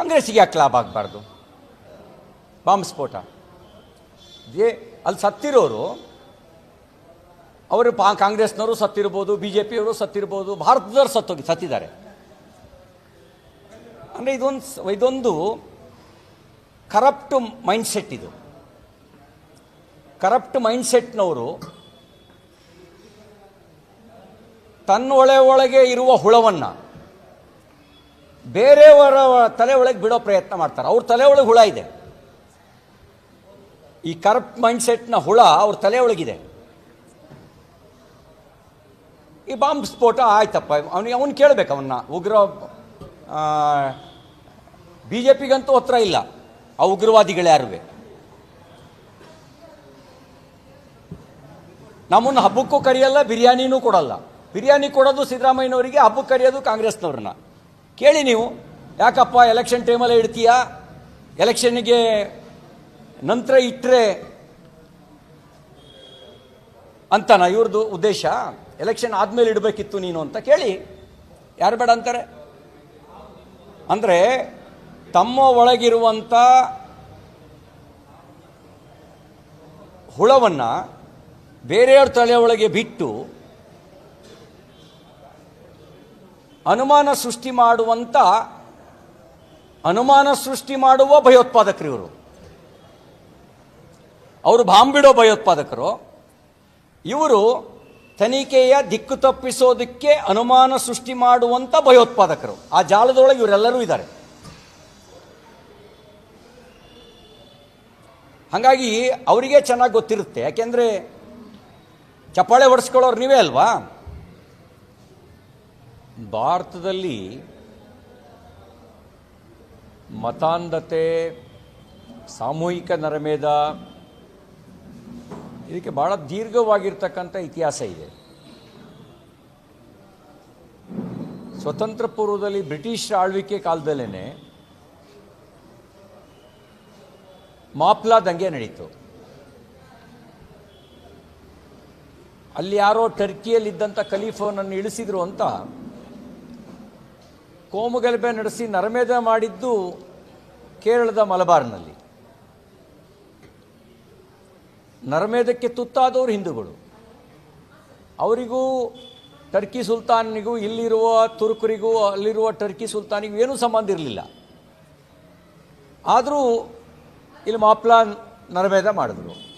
ಕಾಂಗ್ರೆಸ್ಸಿಗೆ ಯಾಕೆ ಲಾಭ ಆಗಬಾರ್ದು? ಬಾಂಬ್ ಸ್ಫೋಟ. ಏ, ಅಲ್ಲಿ ಸತ್ತಿರೋರು, ಅವರು ಪಾ, ಕಾಂಗ್ರೆಸ್ನವರು ಸತ್ತಿರ್ಬೋದು ಬಿ ಜೆ ಪಿಯವರು ಸತ್ತಿರ್ಬೋದು, ಭಾರತದವರು ಸತ್ತೋಗಿ, ಸತ್ತಿದ್ದಾರೆ. ಅಂದರೆ ಇದೊಂದು ಇದೊಂದು ಕರಪ್ಟ್ ಮೈಂಡ್ಸೆಟ್ ಇದು. ಕರಪ್ಟ್ ಮೈಂಡ್ಸೆಟ್ನವರು ತನ್ನೊಳೆ ಒಳಗೆ ಇರುವ ಹುಳವನ್ನು ಬೇರೆಯವರ ತಲೆ ಒಳಗೆ ಬಿಡೋ ಪ್ರಯತ್ನ ಮಾಡ್ತಾರೆ. ಅವ್ರ ತಲೆ ಒಳಗೆ ಹುಳ ಇದೆ. ಈ ಕರಪ್ಟ್ ಮೈಂಡ್ಸೆಟ್ನ ಹುಳ ಅವ್ರ ತಲೆ ಒಳಗಿದೆ. ಈ ಬಾಂಬ್ ಸ್ಫೋಟ ಆಯ್ತಪ್ಪ. ಅವನಿಗೆ ಅವನು ಕೇಳಬೇಕು ಅವನ್ನ ಉಗ್ರ ಬಿ ಜೆ ಪಿಗಂತೂ ಹತ್ರ ಇಲ್ಲ. ಆ ಉಗ್ರವಾದಿಗಳು ಯಾರುವೆ? ನಮ್ಮನ್ನು ಹಬ್ಬಕ್ಕೂ ಕರೆಯಲ್ಲ, ಬಿರಿಯಾನಿನೂ ಕೊಡಲ್ಲ. ಬಿರಿಯಾನಿ ಕೊಡೋದು ಸಿದ್ದರಾಮಯ್ಯನವರಿಗೆ, ಹಬ್ಬಕ್ಕೆ ಕರೆಯೋದು ಕಾಂಗ್ರೆಸ್ನವ್ರನ್ನ. ಕೇಳಿ ನೀವು, ಯಾಕಪ್ಪ ಎಲೆಕ್ಷನ್ ಟೈಮಲ್ಲೇ ಇಡ್ತೀಯಾ? ಎಲೆಕ್ಷನ್ಗೆ ನಂತರ ಇಟ್ಟರೆ ಅಂತನ ಇವ್ರದ್ದು ಉದ್ದೇಶ? ಎಲೆಕ್ಷನ್ ಆದಮೇಲೆ ಇಡಬೇಕಿತ್ತು ನೀನು ಅಂತ ಕೇಳಿ. ಯಾರು ಬೇಡ ಅಂತಾರೆ? ಅಂದರೆ ತಮ್ಮ ಒಳಗಿರುವಂಥ ಹುಳವನ್ನು ಬೇರೆಯವ್ರ ತಲೆ ಒಳಗೆ ಬಿಟ್ಟು ಅನುಮಾನ ಸೃಷ್ಟಿ ಮಾಡುವಂಥ ಅನುಮಾನ ಸೃಷ್ಟಿ ಮಾಡುವ ಭಯೋತ್ಪಾದಕರು ಇವರು ಅವರು ಬಾಂಬಿಡೋ ಬಿಡೋ ಭಯೋತ್ಪಾದಕರು. ಇವರು ತನಿಖೆಯ ದಿಕ್ಕು ತಪ್ಪಿಸೋದಕ್ಕೆ ಅನುಮಾನ ಸೃಷ್ಟಿ ಮಾಡುವಂಥ ಭಯೋತ್ಪಾದಕರು. ಆ ಜಾಲದೊಳಗೆ ಇವರೆಲ್ಲರೂ ಇದ್ದಾರೆ. ಹಾಗಾಗಿ ಅವರಿಗೆ ಚೆನ್ನಾಗಿ ಗೊತ್ತಿರುತ್ತೆ. ಯಾಕೆಂದರೆ ಚಪ್ಪಾಳೆ ಹೊಡೆಸ್ಕೊಳ್ಳೋರು ನೀವೇ ಅಲ್ವಾ? ಭಾರತದಲ್ಲಿ ಮತಾಂಧತೆ, ಸಾಮೂಹಿಕ ನರಮೇಧ, ಇದಕ್ಕೆ ಭಾಳ ದೀರ್ಘವಾಗಿರ್ತಕ್ಕಂಥ ಇತಿಹಾಸ ಇದೆ. ಸ್ವತಂತ್ರ ಪೂರ್ವದಲ್ಲಿ ಬ್ರಿಟಿಷ್ ಆಳ್ವಿಕೆ ಕಾಲದಲ್ಲೇ ಮಾಪ್ಲಾ ದಂಗೆ ನಡೀತು. ಅಲ್ಲಿ ಯಾರೋ ಟರ್ಕಿಯಲ್ಲಿದ್ದಂಥ ಖಲೀಫನನ್ನು ಇಳಿಸಿದ್ರು ಅಂತ ಕೋಮುಗಲಭೆ ನಡೆಸಿ ನರಮೇಧ ಮಾಡಿದ್ದು ಕೇರಳದ ಮಲಬಾರ್ನಲ್ಲಿ. ನರಮೇಧಕ್ಕೆ ತುತ್ತಾದವರು ಹಿಂದೂಗಳು. ಅವರಿಗೂ ಟರ್ಕಿ ಸುಲ್ತಾನಿಗೂ ಇಲ್ಲಿರುವ ತುರ್ಕರಿಗೂ ಅಲ್ಲಿರುವ ಟರ್ಕಿ ಸುಲ್ತಾನಿಗೂ ಏನೂ ಸಂಬಂಧ ಇರಲಿಲ್ಲ. ಆದರೂ ಇಲ್ಲಿ ಮಾಪ್ಲಾ ನರಮೇಧ ಮಾಡಿದ್ರು.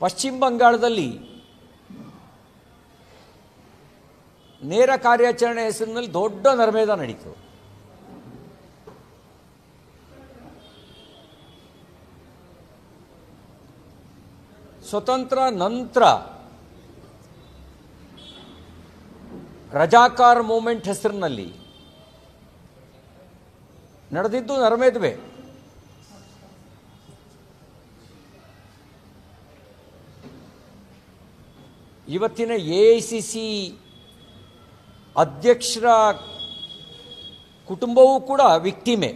ಪಶ್ಚಿಮ ಬಂಗಾಳದಲ್ಲಿ ನೇರ ಕಾರ್ಯಾಚರಣೆ ಹೆಸರಿನಲ್ಲಿ ದೊಡ್ಡ ನರಮೇಧ ನಡೀತು. ಸ್ವತಂತ್ರ ನಂತರ ರಜಾಕಾರ್ ಮೂಮೆಂಟ್ ಹೆಸರಿನಲ್ಲಿ ನಡೆದಿದ್ದು ನರಮೇಧವೇ. ಇವತ್ತಿನ ಎ ಸಿ ಸಿ ಅಧ್ಯಕ್ಷರ ಕುಟುಂಬವೂ ಕೂಡ ವಿಕ್ಟಿಮೆ.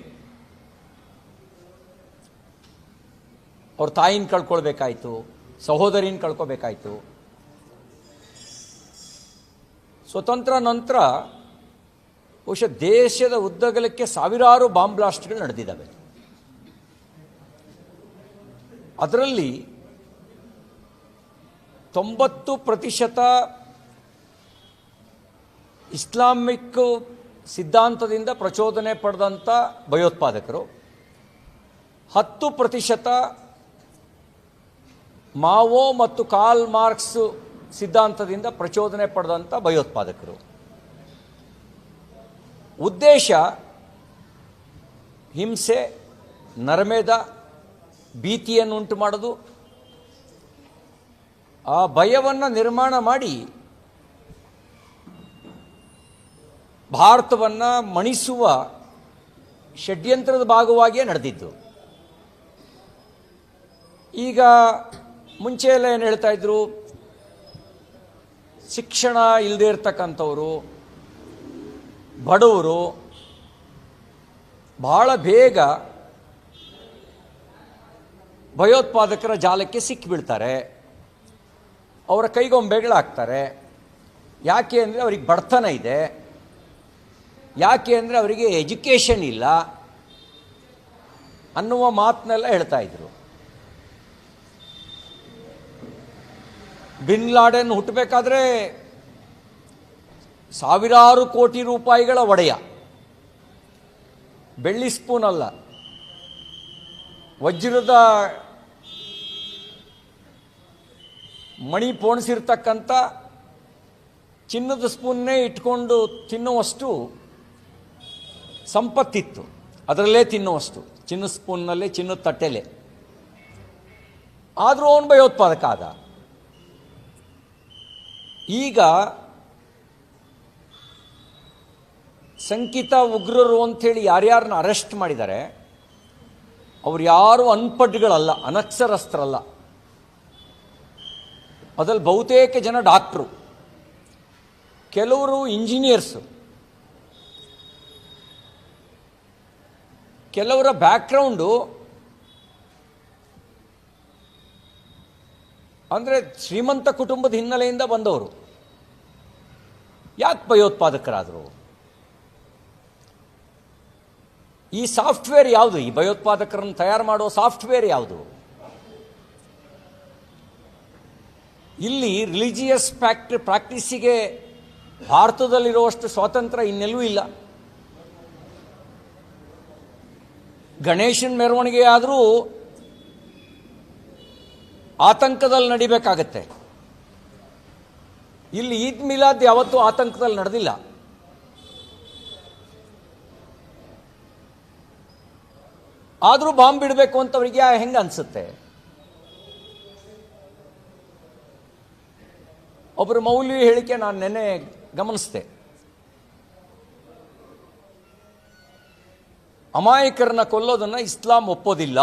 ಅವ್ರ ತಾಯಿನ ಕಳ್ಕೊಳ್ಬೇಕಾಯ್ತು, ಸಹೋದರಿನ ಕಳ್ಕೊಬೇಕಾಯ್ತು ಸ್ವತಂತ್ರ ನಂತರ ಬಹುಶಃ ದೇಶದ ಉದ್ದಗಲಕ್ಕೆ ಸಾವಿರಾರು ಬಾಂಬ್ ಬ್ಲಾಸ್ಟ್ಗಳು ನಡೆದಿದ್ದಾವೆ. ಅದರಲ್ಲಿ ತೊಂಬತ್ತು ಪ್ರತಿಶತ ಇಸ್ಲಾಮಿಕ್ ಸಿದ್ಧಾಂತದಿಂದ ಪ್ರಚೋದನೆ ಪಡೆದಂಥ ಭಯೋತ್ಪಾದಕರು. ಹತ್ತು ಪ್ರತಿಶತ ಮಾವೋ ಮತ್ತು ಕಾಲ್ ಮಾರ್ಕ್ಸ್ ಸಿದ್ಧಾಂತದಿಂದ ಪ್ರಚೋದನೆ ಪಡೆದಂಥ ಭಯೋತ್ಪಾದಕರು. ಉದ್ದೇಶ, ಹಿಂಸೆ, ನರಮೇಧ ಭೀತಿಯನ್ನು ಉಂಟು ಮಾಡೋದು. ಆ ಭಯವನ್ನು ನಿರ್ಮಾಣ ಮಾಡಿ ಭಾರತವನ್ನು ಮಣಿಸುವ ಷಡ್ಯಂತ್ರದ ಭಾಗವಾಗಿಯೇ ನಡೆದಿದ್ದು. ಈಗ ಮುಂಚೆ ಎಲ್ಲ ಏನು ಹೇಳ್ತಾ ಇದ್ರು? ಶಿಕ್ಷಣ ಇಲ್ಲದೇ ಇರ್ತಕ್ಕಂಥವ್ರು, ಬಡವರು ಬಹಳ ಬೇಗ ಭಯೋತ್ಪಾದಕರ ಜಾಲಕ್ಕೆ ಸಿಕ್ಕಿಬಿಡ್ತಾರೆ. ಅವರ ಕೈಗೊಂಬೆಗಳಾಗ್ತಾರೆ. ಯಾಕೆ ಅಂದರೆ ಅವ್ರಿಗೆ ಬಡತನ ಇದೆ. ಯಾಕೆ ಅಂದರೆ ಅವರಿಗೆ ಎಜುಕೇಷನ್ ಇಲ್ಲ ಅನ್ನುವ ಮಾತನ್ನೆಲ್ಲ ಹೇಳ್ತಾ ಇದ್ರು. ಬಿನ್ ಲಾಡೆನ್ ಹುಟ್ಟಬೇಕಾದ್ರೆ ಸಾವಿರಾರು ಕೋಟಿ ರೂಪಾಯಿಗಳ ಒಡೆಯ. ಬೆಳ್ಳಿ ಸ್ಪೂನ್ ಅಲ್ಲ. ವಜ್ರದ ಮಣಿ ಪೋಣಿಸಿರ್ತಕ್ಕಂಥ ಚಿನ್ನದ ಸ್ಪೂನ್ನೇ ಇಟ್ಕೊಂಡು ತಿನ್ನುವಷ್ಟು ಸಂಪತ್ತಿತ್ತು. ಅದರಲ್ಲೇ ತಿನ್ನುವಷ್ಟು. ಚಿನ್ನ ಸ್ಪೂನ್ನಲ್ಲೇ ಚಿನ್ನದ ತಟ್ಟೆಲೆ. ಆದರೂ ಅವನು ಭಯೋತ್ಪಾದಕ ಆದ ಈಗ ಸಂಕಿತ ಉಗ್ರರು ಅಂಥೇಳಿ ಯಾರ್ಯಾರನ್ನ ಅರೆಸ್ಟ್ ಮಾಡಿದ್ದಾರೆ, ಅವ್ರು ಯಾರು ಅನ್ಪಡ್ಗಳಲ್ಲ, ಅನಕ್ಷರಸ್ಥರಲ್ಲ. ಅದರಲ್ಲಿ ಬಹುತೇಕ ಜನ ಡಾಕ್ಟ್ರು. ಕೆಲವರು ಇಂಜಿನಿಯರ್ಸು. ಕೆಲವರ ಬ್ಯಾಕ್ಗ್ರೌಂಡು ಅಂದರೆ ಶ್ರೀಮಂತ ಕುಟುಂಬದ ಹಿನ್ನೆಲೆಯಿಂದ ಬಂದವರು. ಯಾಕೆ ಭಯೋತ್ಪಾದಕರಾದರು? ಈ ಸಾಫ್ಟ್ವೇರ್ ಯಾವುದು? ಈ ಭಯೋತ್ಪಾದಕರನ್ನು ತಯಾರು ಮಾಡುವ ಸಾಫ್ಟ್ವೇರ್ ಯಾವುದು? ಇಲ್ಲಿ ರಿಲಿಜಿಯಸ್ ಪ್ಯಾಕ್ಟ್ ಪ್ರಾಕ್ಟೀಸಿಗೆ ಭಾರತದಲ್ಲಿರುವಷ್ಟು ಸ್ವಾತಂತ್ರ್ಯ ಇನ್ನೆಲ್ಲೂ ಇಲ್ಲ. ಗಣೇಶನ ಮೆರವಣಿಗೆ ಆದರೂ ಆತಂಕದಲ್ಲಿ ನಡಿಬೇಕಾಗತ್ತೆ. ಇಲ್ಲಿ ಈದ್ ಮಿಲಾದ್ ಯಾವತ್ತೂ ಆತಂಕದಲ್ಲಿ ನಡೆದಿಲ್ಲ. ಆದರೂ ಬಾಂಬ್ ಬಿಡಬೇಕು ಅಂತ ಅವರಿಗೆ ಹೆಂಗೆ ಅನ್ಸುತ್ತೆ? ಒಬ್ಬರು ಮೌಲ್ಯ ಹೇಳಿಕೆ ನಾನು ನೆನ್ನೆ ಗಮನಿಸಿದೆ. ಅಮಾಯಕರನ್ನ ಕೊಲ್ಲೋದನ್ನ ಇಸ್ಲಾಂ ಒಪ್ಪೋದಿಲ್ಲ.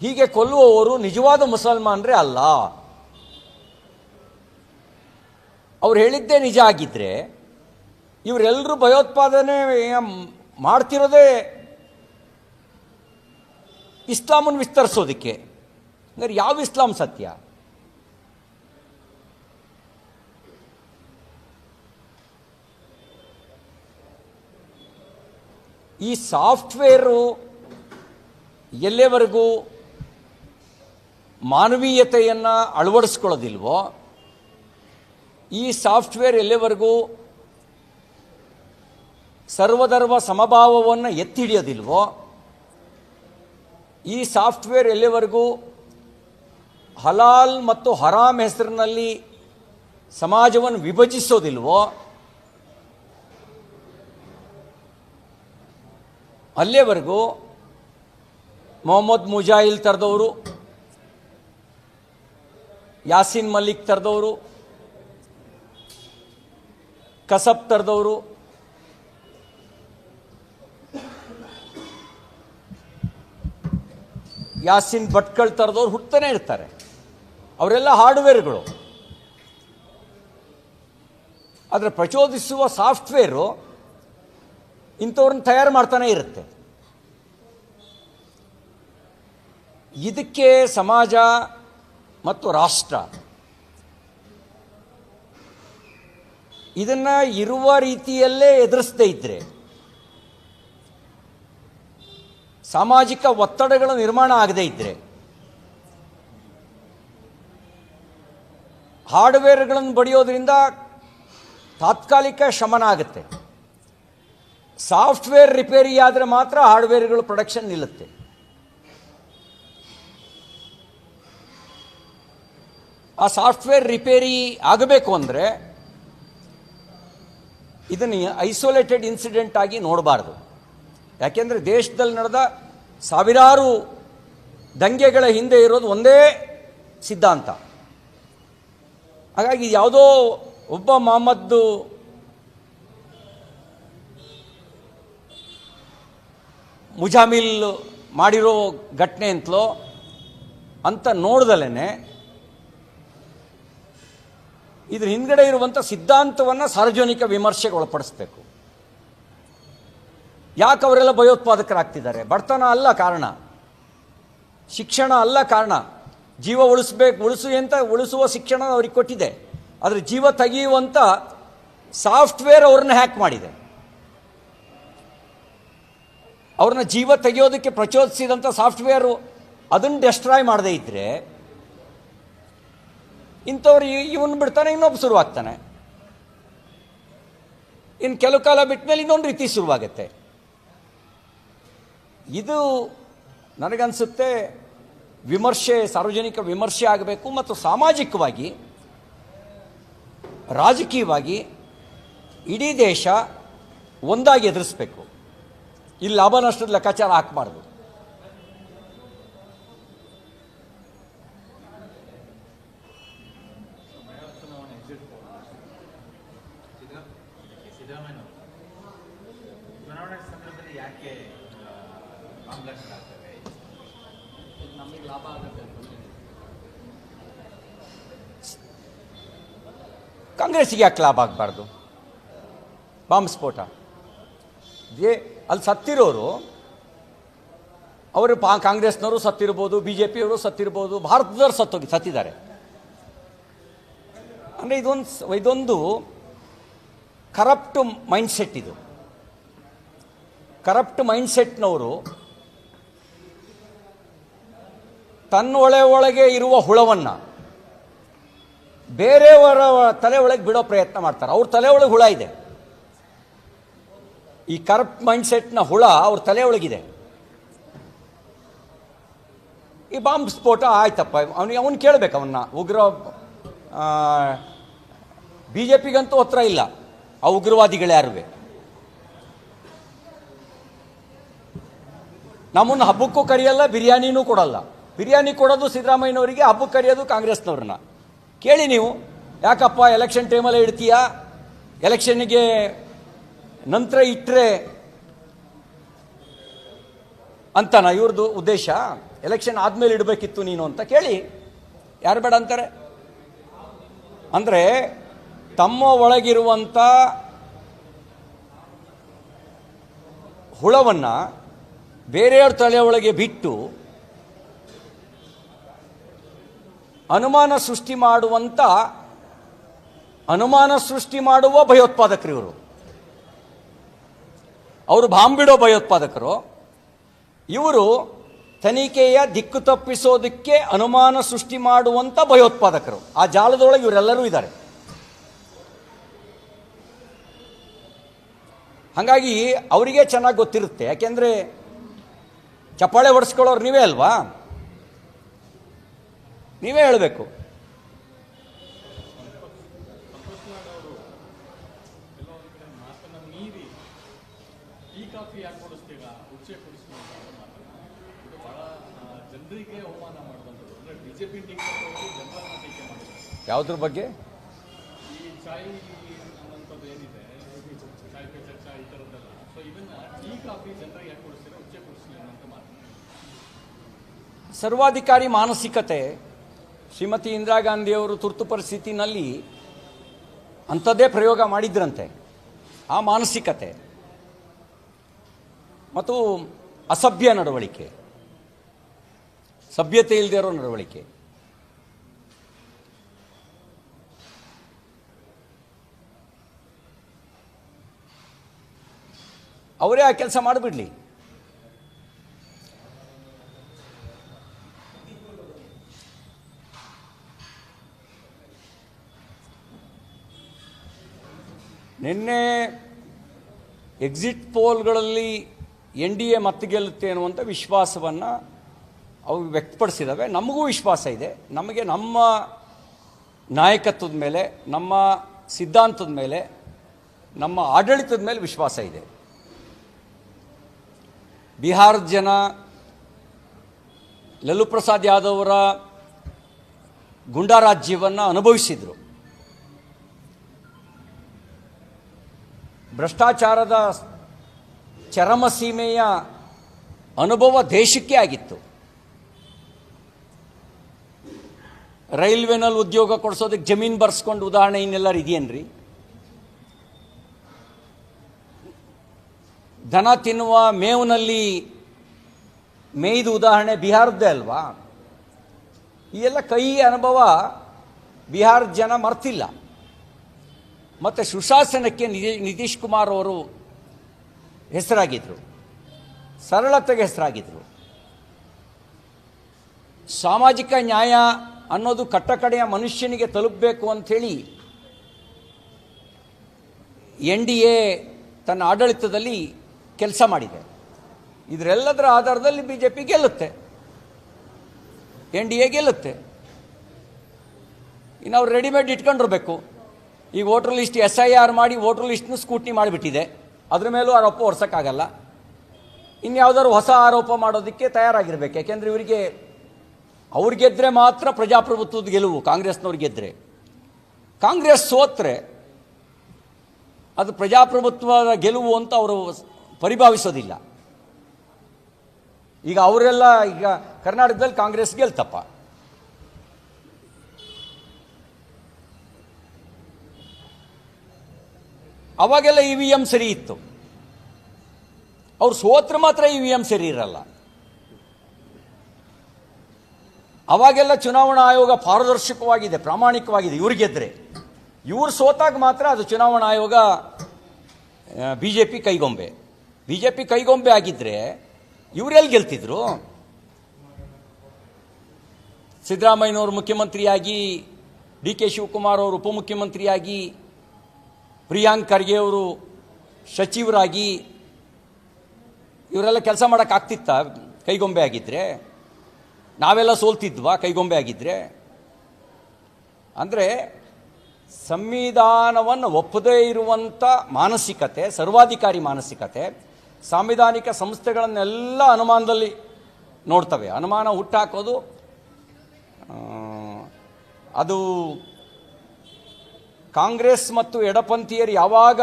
ಹೀಗೆ ಕೊಲ್ಲುವವರು ನಿಜವಾದ ಮುಸಲ್ಮಾನರೇ ಅಲ್ಲ. ಅವ್ರು ಹೇಳಿದ್ದೇ ನಿಜ ಆಗಿದ್ರೆ ಇವರೆಲ್ಲರೂ ಭಯೋತ್ಪಾದನೆ ಮಾಡ್ತಿರೋದೇ ಇಸ್ಲಾಮನ್ನು ವಿಸ್ತರಿಸೋದಕ್ಕೆ. ಅಂದರೆ ಯಾವ ಇಸ್ಲಾಂ ಸತ್ಯ? ಈ ಸಾಫ್ಟ್ವೇರು ಎಲ್ಲಿವರೆಗೂ ಮಾನವೀಯತೆಯನ್ನು ಅಳವಡಿಸ್ಕೊಳ್ಳೋದಿಲ್ವೋ, ಈ ಸಾಫ್ಟ್ವೇರ್ ಎಲ್ಲಿವರೆಗೂ ಸರ್ವಧರ್ಮ ಸಮಭಾವವನ್ನು ಎತ್ತಿ ಹಿಡಿಯೋದಿಲ್ವೋ ಈ ಸಾಫ್ಟ್ವೇರ್ ಎಲ್ಲಿವರೆಗೂ ಹಲಾಲ್ ಮತ್ತು ಹರಾಮ್ ಹೆಸರಿನಲ್ಲಿ ಸಮಾಜವನ್ನು ವಿಭಜಿಸೋದಿಲ್ವೋ ಅಲ್ಲಿಯವರೆಗೂ ಮೊಹಮ್ಮದ್ ಮುಜಾಹಿಲ್ ತರದವರು, ಯಾಸಿನ್ ಮಲ್ಲಿಕ್ ತರದವರು, ಕಸಬ್ ತರದವರು, ಯಾಸಿನ್ ಭಟ್ಕಳ್ ತರದವ್ರು ಹುಟ್ಟತಾನೆ ಇರ್ತಾರೆ. ಅವರೆಲ್ಲ ಹಾರ್ಡ್ವೇರ್ಗಳು. ಆದರೆ ಪ್ರಚೋದಿಸುವ ಸಾಫ್ಟ್ವೇರು ಇಂಥವ್ರನ್ನ ತಯಾರು ಮಾಡ್ತಾನೆ ಇರುತ್ತೆ. ಇದಕ್ಕೆ ಸಮಾಜ ಮತ್ತು ರಾಷ್ಟ್ರ ಇದನ್ನ ಇರುವ ರೀತಿಯಲ್ಲೇ ಎದುರಿಸದೇ ಇದ್ರೆ ಸಾಮಾಜಿಕ ಒತ್ತಡಗಳ ನಿರ್ಮಾಣ ಆಗದೇ ಇದ್ರೆ ಹಾರ್ಡ್ವೇರ್ಗಳನ್ನು ಬಡಿಯೋದ್ರಿಂದ ತಾತ್ಕಾಲಿಕ ಶಮನ ಆಗುತ್ತೆ. ಸಾಫ್ಟ್ವೇರ್ ರಿಪೇರಿ ಆದರೆ ಮಾತ್ರ ಹಾರ್ಡ್ವೇರ್ಗಳು ಪ್ರೊಡಕ್ಷನ್ ನಿಲ್ಲುತ್ತೆ. ಆ ಸಾಫ್ಟ್ವೇರ್ ರಿಪೇರಿ ಆಗಬೇಕು ಅಂದರೆ ಇದನ್ನು ಐಸೋಲೇಟೆಡ್ ಇನ್ಸಿಡೆಂಟ್ ಆಗಿ ನೋಡಬಾರ್ದು. ಯಾಕೆಂದರೆ ದೇಶದಲ್ಲಿ ನಡೆದ ಸಾವಿರಾರು ದಂಗೆಗಳ ಹಿಂದೆ ಇರೋದು ಒಂದೇ ಸಿದ್ಧಾಂತ. ಹಾಗಾಗಿ ಯಾವುದೋ ಒಬ್ಬ ಮೊಹಮ್ಮದ್ದು ಮುಜಾಮಿಲ್ ಮಾಡಿರೋ ಘಟನೆ ಅಂತಲೋ ಅಂತ ನೋಡ್ದಲೇ ಇದ್ರ ಹಿಂದ್ಗಡೆ ಇರುವಂಥ ಸಿದ್ಧಾಂತವನ್ನು ಸಾರ್ವಜನಿಕ ವಿಮರ್ಶೆಗೆ ಒಳಪಡಿಸ್ಬೇಕು. ಯಾಕೆ ಅವರೆಲ್ಲ ಭಯೋತ್ಪಾದಕರಾಗ್ತಿದ್ದಾರೆ? ಬಡತನ ಅಲ್ಲ ಕಾರಣ. ಶಿಕ್ಷಣ ಅಲ್ಲ ಕಾರಣ. ಜೀವ ಉಳಿಸ್ಬೇಕು, ಉಳಿಸು ಅಂತ ಉಳಿಸುವ ಶಿಕ್ಷಣ ಅವ್ರಿಗೆ ಕೊಟ್ಟಿದೆ. ಆದರೆ ಜೀವ ತೆಗೆಯುವಂಥ ಸಾಫ್ಟ್ವೇರ್ ಅವ್ರನ್ನ ಹ್ಯಾಕ್ ಮಾಡಿದೆ. ಅವ್ರನ್ನ ಜೀವ ತೆಗೆಯೋದಕ್ಕೆ ಪ್ರಚೋದಿಸಿದಂಥ ಸಾಫ್ಟ್ವೇರು ಅದನ್ನು ಡೆಸ್ಟ್ರಾಯ್ ಮಾಡದೇ ಇದ್ದರೆ ಇಂಥವ್ರು ಇವನು ಬಿಡ್ತಾನೆ ಇನ್ನೊಬ್ಬ ಶುರುವಾಗ್ತಾನೆ. ಇನ್ನು ಕೆಲವು ಕಾಲ ಬಿಟ್ಟ ಮೇಲೆ ಇನ್ನೊಂದು ರೀತಿ ಶುರುವಾಗುತ್ತೆ. ಇದು ನನಗನ್ಸುತ್ತೆ ವಿಮರ್ಶೆ, ಸಾರ್ವಜನಿಕ ವಿಮರ್ಶೆ ಆಗಬೇಕು ಮತ್ತು ಸಾಮಾಜಿಕವಾಗಿ, ರಾಜಕೀಯವಾಗಿ ಇಡೀ ದೇಶ ಒಂದಾಗಿ ಎದುರಿಸ್ಬೇಕು. ಇಲ್ಲಿ ಲಾಭ ನಷ್ಟದ ಲೆಕ್ಕಾಚಾರ ಹಾಕಬಾರ್ದು ಕಾಂಗ್ರೆಸ್ಗೆ ಯಾಕೆ ಲಾಭ ಆಗಬಾರ್ದು? ಬಾಂಬ್ ಸ್ಫೋಟ. ದೇ ಅಲ್ಲಿ ಸತ್ತಿರೋರು, ಅವರು ಪಾ, ಕಾಂಗ್ರೆಸ್ನವರು ಸತ್ತಿರ್ಬೋದು ಬಿ ಜೆ ಪಿಯವರು ಸತ್ತಿರ್ಬೋದು, ಭಾರತದವ್ರು ಸತ್ತೋಗಿ, ಸತ್ತಿದ್ದಾರೆ. ಅಂದರೆ ಇದೊಂದು ಇದೊಂದು ಕರಪ್ಟ್ ಮೈಂಡ್ಸೆಟ್ ಇದು. ಕರಪ್ಟ್ ಮೈಂಡ್ಸೆಟ್ನವರು ತನ್ನೊಳೆ ಒಳಗೆ ಇರುವ ಹುಳವನ್ನು ಬೇರೆಯವರ ತಲೆ ಒಳಗೆ ಬಿಡೋ ಪ್ರಯತ್ನ ಮಾಡ್ತಾರೆ. ಅವ್ರ ತಲೆ ಒಳಗೆ ಹುಳ ಇದೆ. ಈ ಕರಪ್ಟ್ ಮೈಂಡ್ಸೆಟ್ನ ಹುಳ ಅವ್ರ ತಲೆ ಒಳಗಿದೆ. ಈ ಬಾಂಬ್ ಸ್ಫೋಟ ಆಯ್ತಪ್ಪ. ಅವನಿಗೆ ಅವನು ಕೇಳಬೇಕು ಅವನ್ನ ಉಗ್ರ ಬಿ ಜೆ ಪಿಗಂತೂ ಹತ್ರ ಇಲ್ಲ. ಆ ಉಗ್ರವಾದಿಗಳು ಯಾರುವೆ? ನಮ್ಮನ್ನು ಹಬ್ಬಕ್ಕೂ ಕರೆಯಲ್ಲ, ಬಿರಿಯಾನಿನೂ ಕೊಡಲ್ಲ. ಬಿರಿಯಾನಿ ಕೊಡೋದು ಸಿದ್ದರಾಮಯ್ಯನವರಿಗೆ, ಹಬ್ಬಕ್ಕೆ ಕರೆಯೋದು ಕಾಂಗ್ರೆಸ್ನವ್ರನ್ನ. ಕೇಳಿ ನೀವು, ಯಾಕಪ್ಪ ಎಲೆಕ್ಷನ್ ಟೈಮಲ್ಲೇ ಇಡ್ತೀಯಾ? ಎಲೆಕ್ಷನ್ನಿಗೆ ನಂತರ ಇಟ್ಟರೆ ಅಂತನಾ ಇವ್ರದ್ದು ಉದ್ದೇಶ. ಎಲೆಕ್ಷನ್ ಆದಮೇಲೆ ಇಡಬೇಕಿತ್ತು ನೀನು ಅಂತ ಕೇಳಿ. ಯಾರು ಬೇಡ ಅಂತಾರೆ? ಅಂದರೆ ತಮ್ಮ ಒಳಗಿರುವಂಥ ಹುಳವನ್ನು ಬೇರೆಯವ್ರ ತಲೆ ಒಳಗೆ ಬಿಟ್ಟು ಅನುಮಾನ ಸೃಷ್ಟಿ ಮಾಡುವಂಥ ಅನುಮಾನ ಸೃಷ್ಟಿ ಮಾಡುವ ಭಯೋತ್ಪಾದಕರು ಇವರು. ಅವರು ಬಾಂಬಿಡೋ ಬಿಡೋ ಭಯೋತ್ಪಾದಕರು. ಇವರು ತನಿಖೆಯ ದಿಕ್ಕು ತಪ್ಪಿಸೋದಕ್ಕೆ ಅನುಮಾನ ಸೃಷ್ಟಿ ಮಾಡುವಂಥ ಭಯೋತ್ಪಾದಕರು. ಆ ಜಾಲದೊಳಗೆ ಇವರೆಲ್ಲರೂ ಇದ್ದಾರೆ. ಹಾಗಾಗಿ ಅವರಿಗೆ ಚೆನ್ನಾಗಿ ಗೊತ್ತಿರುತ್ತೆ. ಯಾಕೆಂದರೆ ಚಪ್ಪಾಳೆ ಹೊಡೆಸ್ಕೊಳ್ಳೋರು ನೀವೇ ಅಲ್ವಾ? ನೀವೇ ಹೇಳಬೇಕು ಮಾತನ್ನ ಮೀರಿ ಟೀ ಕಾಫಿ ಯಾಕೆ ಕೊಡಿಸ್ತೀರಾ ಉಚ್ಚೆ ಕೊಡಿಸ್ತೀರಾ ಅಂತ ಮಾತನ್ನ ಇದು ಬಹಳ ಆ, ಜನರಿಗೆ ಅವಮಾನ ಮಾಡುವಂಥದ್ದು. ಅಂದ್ರೆ ಬಿಜೆಪಿ ಟೀಕೆ ಮಾಡೋದು ಜನರನ್ನ ಟೀಕೆ ಮಾಡಿದ್ದಾರೆ ಯಾವುದ್ರ ಬಗ್ಗೆ? ಈ ಚಾಯ್ ಅನ್ನೋಂಥದ್ದು ಏನಿದೆ? ಚಾಯ್ ಪೇ ಚರ್ಚಾ ಈ ಥರದ್ದೆಲ್ಲ. ಸೊ ಇದನ್ನ ಟೀ ಕಾಫಿ ಜನರಿಗೆ ಯಾಕೆ ಕೊಡಿಸ್ತೀರಾ? ಉಚ್ಚೆ ಕೊಡಿಸ್ತೀರಾ ಅಂತ ಮಾತು. ಸರ್ವಾಧಿಕಾರಿ ಮಾನಸಿಕತೆ ಶ್ರೀಮತಿ ಇಂದಿರಾ ಗಾಂಧಿಯವರು ತುರ್ತು ಪರಿಸ್ಥಿತಿನಲ್ಲಿ ಅಂಥದ್ದೇ ಪ್ರಯೋಗ ಮಾಡಿದ್ರಂತೆ. ಆ ಮಾನಸಿಕತೆ ಮತ್ತು ಅಸಭ್ಯ ನಡವಳಿಕೆ. ಸಭ್ಯತೆ ಇಲ್ಲದೆ ಇರೋ ನಡವಳಿಕೆ. ಅವರೇ ಆ ಕೆಲಸ ಮಾಡಿಬಿಡ್ಲಿ. ನಿನ್ನೆ ಎಕ್ಸಿಟ್ ಪೋಲ್ಗಳಲ್ಲಿ ಎನ್ ಡಿ ಎ ಮತ್ತೆ ಗೆಲ್ಲುತ್ತೆ ಅನ್ನುವಂಥ ವಿಶ್ವಾಸವನ್ನು ಅವು ವ್ಯಕ್ತಪಡಿಸಿದ್ದಾವೆ. ನಮಗೂ ವಿಶ್ವಾಸ ಇದೆ. ನಮಗೆ ನಮ್ಮ ನಾಯಕತ್ವದ ಮೇಲೆ, ನಮ್ಮ ಸಿದ್ಧಾಂತದ ಮೇಲೆ, ನಮ್ಮ ಆಡಳಿತದ ಮೇಲೆ ವಿಶ್ವಾಸ ಇದೆ. ಬಿಹಾರದ ಜನ, ಲಲ್ಲೂ ಪ್ರಸಾದ್ ಯಾದವ್ ಅವರ ಗುಂಡಾರಾಜ್ಯವನ್ನು ಅನುಭವಿಸಿದರು. ಭ್ರಷ್ಟಾಚಾರದ ಚರಮಸೀಮೆಯ ಅನುಭವ ದೇಶಕ್ಕೆ ಆಗಿತ್ತು. ರೈಲ್ವೆನಲ್ಲಿ ಉದ್ಯೋಗ ಕೊಡಿಸೋದಕ್ಕೆ ಜಮೀನು ಬರ್ಸ್ಕೊಂಡು ಉದಾಹರಣೆ ಇನ್ನೆಲ್ಲರೂ ಇದೆಯೇನ್ರಿ? ದನ ತಿನ್ನುವ ಮೇವಿನಲ್ಲಿ ಮೇಯ್ದು ಉದಾಹರಣೆ ಬಿಹಾರದ್ದೇ ಅಲ್ವಾ? ಈ ಎಲ್ಲ ಕೈ ಅನುಭವ ಬಿಹಾರದ ಜನ ಮರ್ತಿಲ್ಲ. ಮತ್ತು ಸುಶಾಸನಕ್ಕೆ ನಿತೀಶ್ ಕುಮಾರ್ ಅವರು ಹೆಸರಾಗಿದ್ದರು ಸರಳತೆಗೆ ಹೆಸರಾಗಿದ್ದರು ಸಾಮಾಜಿಕ ನ್ಯಾಯ ಅನ್ನೋದು ಕಟ್ಟಕಡೆಯ ಮನುಷ್ಯನಿಗೆ ತಲುಪಬೇಕು ಅಂಥೇಳಿ ಎನ್ ಡಿ ಎ ತನ್ನ ಆಡಳಿತದಲ್ಲಿ ಕೆಲಸ ಮಾಡಿದೆ. ಇದರೆಲ್ಲದರ ಆಧಾರದಲ್ಲಿ ಬಿ ಜೆ ಪಿ ಗೆಲ್ಲುತ್ತೆ. ಎನ್ ಡಿ ಎ ಗೆಲ್ಲುತ್ತೆ. ಇನ್ನು ಅವ್ರು ರೆಡಿಮೇಡ್ ಇಟ್ಕೊಂಡಿರ್ಬೇಕು. ಈಗ voter list S I R ಮಾಡಿ ವೋಟರ್ ಲಿಸ್ಟ್ನ ಸ್ಕೂಟ್ನಿ ಮಾಡಿಬಿಟ್ಟಿದೆ. ಅದ್ರ ಮೇಲೂ ಆರೋಪ ಹೊರ್ಸೋಕ್ಕಾಗಲ್ಲ ಇನ್ಯಾವುದಾದ್ರು ಹೊಸ ಆರೋಪ ಮಾಡೋದಕ್ಕೆ ತಯಾರಾಗಿರ್ಬೇಕು. ಯಾಕೆಂದರೆ ಇವರಿಗೆ ಅವ್ರು ಗೆದ್ದರೆ ಮಾತ್ರ ಪ್ರಜಾಪ್ರಭುತ್ವದ ಗೆಲುವು, ಕಾಂಗ್ರೆಸ್ನವ್ರು ಗೆದ್ದರೆ ಕಾಂಗ್ರೆಸ್ ಸೋತ್ರೆ ಅದು ಪ್ರಜಾಪ್ರಭುತ್ವದ ಗೆಲುವು ಅಂತ ಅವರು ಪರಿಭಾವಿಸೋದಿಲ್ಲ. ಈಗ ಅವರೆಲ್ಲ ಈಗ ಕರ್ನಾಟಕದಲ್ಲಿ ಕಾಂಗ್ರೆಸ್ ಗೆಲ್ತಪ್ಪ. ಅವಾಗೆಲ್ಲ ಇ ವಿ ಎಂ ಸರಿ ಇತ್ತು. ಅವ್ರು ಸೋತ್ರ ಮಾತ್ರ ಇ ವಿ ಎಂ ಸರಿ ಇರಲ್ಲ. ಅವಾಗೆಲ್ಲ ಚುನಾವಣಾ ಆಯೋಗ ಪಾರದರ್ಶಕವಾಗಿದೆ, ಪ್ರಾಮಾಣಿಕವಾಗಿದೆ. ಇವ್ರು ಗೆದ್ರೆ. ಇವ್ರು ಸೋತಾಗ ಮಾತ್ರ ಅದು ಚುನಾವಣಾ ಆಯೋಗ ಬಿ ಜೆ ಪಿ ಕೈಗೊಂಬೆ. ಬಿ ಜೆ ಪಿ ಕೈಗೊಂಬೆ ಆಗಿದ್ದರೆ ಇವರೆಲ್ಲಿ ಗೆಲ್ತಿದ್ರು? ಸಿದ್ದರಾಮಯ್ಯನವರು ಮುಖ್ಯಮಂತ್ರಿಯಾಗಿ, ಡಿ ಕೆ ಶಿವಕುಮಾರ್ ಅವರು ಉಪಮುಖ್ಯಮಂತ್ರಿಯಾಗಿ, ಪ್ರಿಯಾಂಕ್ ಖರ್ಗೆ ಅವರು ಸಚಿವರಾಗಿ, ಇವರೆಲ್ಲ ಕೆಲಸ ಮಾಡೋಕ್ಕಾಗ್ತಿತ್ತ ಕೈಗೊಂಬೆ ಆಗಿದ್ದರೆ ನಾವೆಲ್ಲ ಸೋಲ್ತಿದ್ವಾ? ಕೈಗೊಂಬೆ ಆಗಿದ್ದರೆ ಅಂದರೆ ಸಂವಿಧಾನವನ್ನು ಒಪ್ಪದೇ ಇರುವಂಥ ಮಾನಸಿಕತೆ, ಸರ್ವಾಧಿಕಾರಿ ಮಾನಸಿಕತೆ, ಸಾಂವಿಧಾನಿಕ ಸಂಸ್ಥೆಗಳನ್ನೆಲ್ಲ ಅನುಮಾನದಲ್ಲಿ ನೋಡ್ತವೆ. ಅನುಮಾನ ಹುಟ್ಟಾಕೋದು ಅದು ಕಾಂಗ್ರೆಸ್ ಮತ್ತು ಎಡಪಂಥೀಯರು ಯಾವಾಗ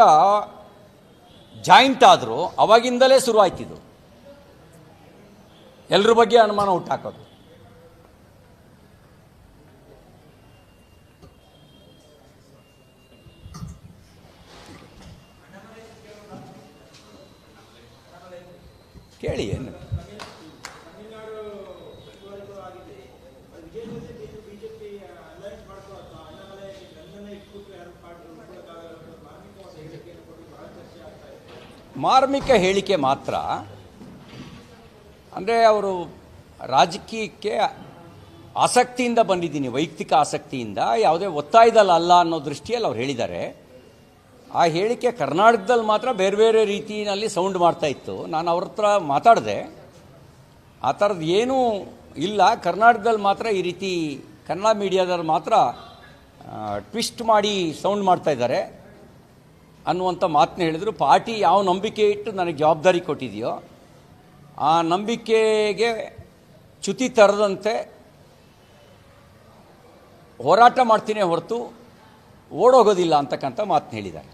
ಜಾಯಿಂಟ್ ಆದರೂ ಅವಾಗಿಂದಲೇ ಶುರುವಾಯ್ತಿದ್ದು ಎಲ್ಲರ ಬಗ್ಗೆ ಅನುಮಾನ ಹುಟ್ಟಾಕೋದು. ಕೇಳಿ ಏನು? ಮಾರ್ಮಿಕ ಹೇಳಿಕೆ ಮಾತ್ರ. ಅಂದರೆ ಅವರು ರಾಜಕೀಯಕ್ಕೆ ಆಸಕ್ತಿಯಿಂದ ಬಂದಿದ್ದೀನಿ, ವೈಯಕ್ತಿಕ ಆಸಕ್ತಿಯಿಂದ, ಯಾವುದೇ ಒತ್ತಾಯದಲ್ಲ ಅಲ್ಲ ಅನ್ನೋ ದೃಷ್ಟಿಯಲ್ಲಿ ಅವ್ರು ಹೇಳಿದ್ದಾರೆ. ಆ ಹೇಳಿಕೆ ಕರ್ನಾಟಕದಲ್ಲಿ ಮಾತ್ರ ಬೇರೆ ಬೇರೆ ರೀತಿಯಲ್ಲಿ ಸೌಂಡ್ ಮಾಡ್ತಾ ಇತ್ತು. ನಾನು ಅವ್ರ ಹತ್ರ ಮಾತಾಡಿದೆ. ಆ ಥರದ್ದು ಏನೂ ಇಲ್ಲ. ಕರ್ನಾಟಕದಲ್ಲಿ ಮಾತ್ರ ಈ ರೀತಿ ಕನ್ನಡ ಮೀಡಿಯಾದಲ್ಲಿ ಮಾತ್ರ ಟ್ವಿಸ್ಟ್ ಮಾಡಿ ಸೌಂಡ್ ಮಾಡ್ತಾ ಇದ್ದಾರೆ. ಅನ್ನುವಂಥ ಮಾತನ್ನ ಹೇಳಿದರು. ಪಾರ್ಟಿ ಯಾವ ನಂಬಿಕೆ ಇಟ್ಟು ನನಗೆ ಜವಾಬ್ದಾರಿ ಕೊಟ್ಟಿದೆಯೋ, ಆ ನಂಬಿಕೆಗೆ ಚ್ಯುತಿ ತರದಂತೆ ಹೋರಾಟ ಮಾಡ್ತೀನಿ ಹೊರತು ಓಡೋಗೋದಿಲ್ಲ ಅಂತಕ್ಕಂಥ ಮಾತನ್ನ ಹೇಳಿದ್ದಾರೆ.